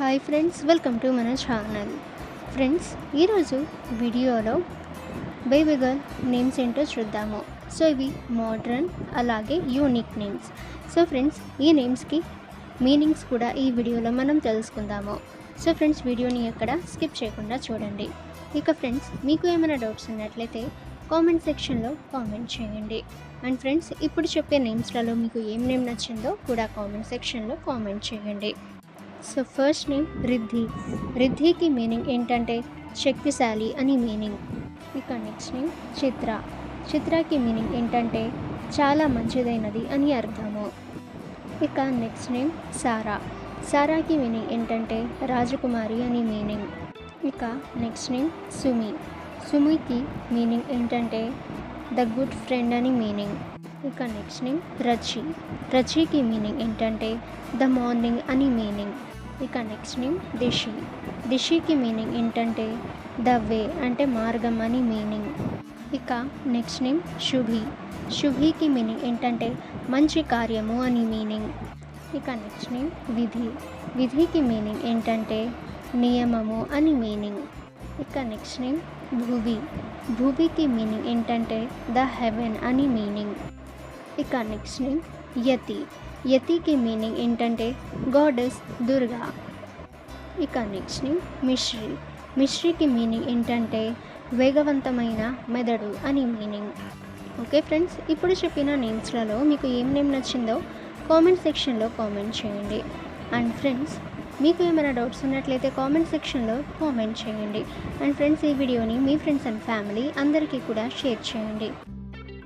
Hi friends welcome to మన channel. Friends ఈరోజు వీడియోలో బేబీ గర్ల్ నేమ్స్ ఏంటో చూద్దాము. సో ఇవి మోడ్రన్ అలాగే యూనిక్ నేమ్స్. సో ఫ్రెండ్స్ ఈ నేమ్స్కి మీనింగ్స్ కూడా ఈ వీడియోలో మనం తెలుసుకుందాము. సో ఫ్రెండ్స్ వీడియోని ఎక్కడ స్కిప్ చేయకుండా చూడండి. ఇక ఫ్రెండ్స్ మీకు ఏమైనా డౌట్స్ ఉన్నట్లయితే కామెంట్ సెక్షన్లో కామెంట్ చేయండి. అండ్ ఫ్రెండ్స్ ఇప్పుడు చెప్పే నేమ్స్లలో మీకు ఏం నేమ్ నచ్చిందో కూడా కామెంట్ సెక్షన్లో కామెంట్ చేయండి. సో ఫస్ట్ నేమ్ రిద్ధి రిద్ధికి మీనింగ్ ఏంటంటే శక్తిశాలి అని మీనింగ్ ఇక నెక్స్ట్ నేమ్ చిత్ర చిత్రకి మీనింగ్ ఏంటంటే చాలా మంచిదైనది అని అర్థము. ఇక నెక్స్ట్ నేమ్ సారా సారాకి మీనింగ్ ఏంటంటే రాజకుమారి అని మీనింగ్ ఇక నెక్స్ట్ నేమ్ సుమి సుమికి మీనింగ్ ఏంటంటే ద గుడ్ ఫ్రెండ్ అని మీనింగ్ ఇక నెక్స్ట్ నేమ్ రచి రచికి మీనింగ్ ఏంటంటే ద మార్నింగ్ అని మీనింగ్ ఇక నెక్స్ట్ నేమ్ దిషి దిషికి మీనింగ్ ఏంటంటే ద వే అంటే మార్గం అని మీనింగ్ ఇక నెక్స్ట్ నేమ్ శుభి. శుభికి మీనింగ్ ఏంటంటే మంచి కార్యము అని మీనింగ్ ఇక నెక్స్ట్ నేమ్ విధి. విధికి మీనింగ్ ఏంటంటే నియమము అని మీనింగ్ ఇక నెక్స్ట్ నేమ్ భూవి భూవికి మీనింగ్ ఏంటంటే ద హెవెన్ అని మీనింగ్ ఇక నెక్స్ట్ నేమ్ యతి. యతికి మీనింగ్ ఏంటంటే గాడెస్ దుర్గా. ఇక నెక్స్ట్ మిశ్రీ. మిశ్రీకి మీనింగ్ ఏంటంటే వేగవంతమైన మెదడు అని మీనింగ్ ఓకే ఫ్రెండ్స్ ఇప్పుడు చెప్పిన నేమ్స్లలో మీకు ఏం నేమ్ నచ్చిందో కామెంట్ సెక్షన్లో కామెంట్ చేయండి. అండ్ ఫ్రెండ్స్ మీకు ఏమైనా డౌట్స్ ఉన్నట్లయితే కామెంట్ సెక్షన్లో కామెంట్ చేయండి. అండ్ ఫ్రెండ్స్ ఈ వీడియోని మీ ఫ్రెండ్స్ అండ్ ఫ్యామిలీ అందరికీ కూడా షేర్ చేయండి.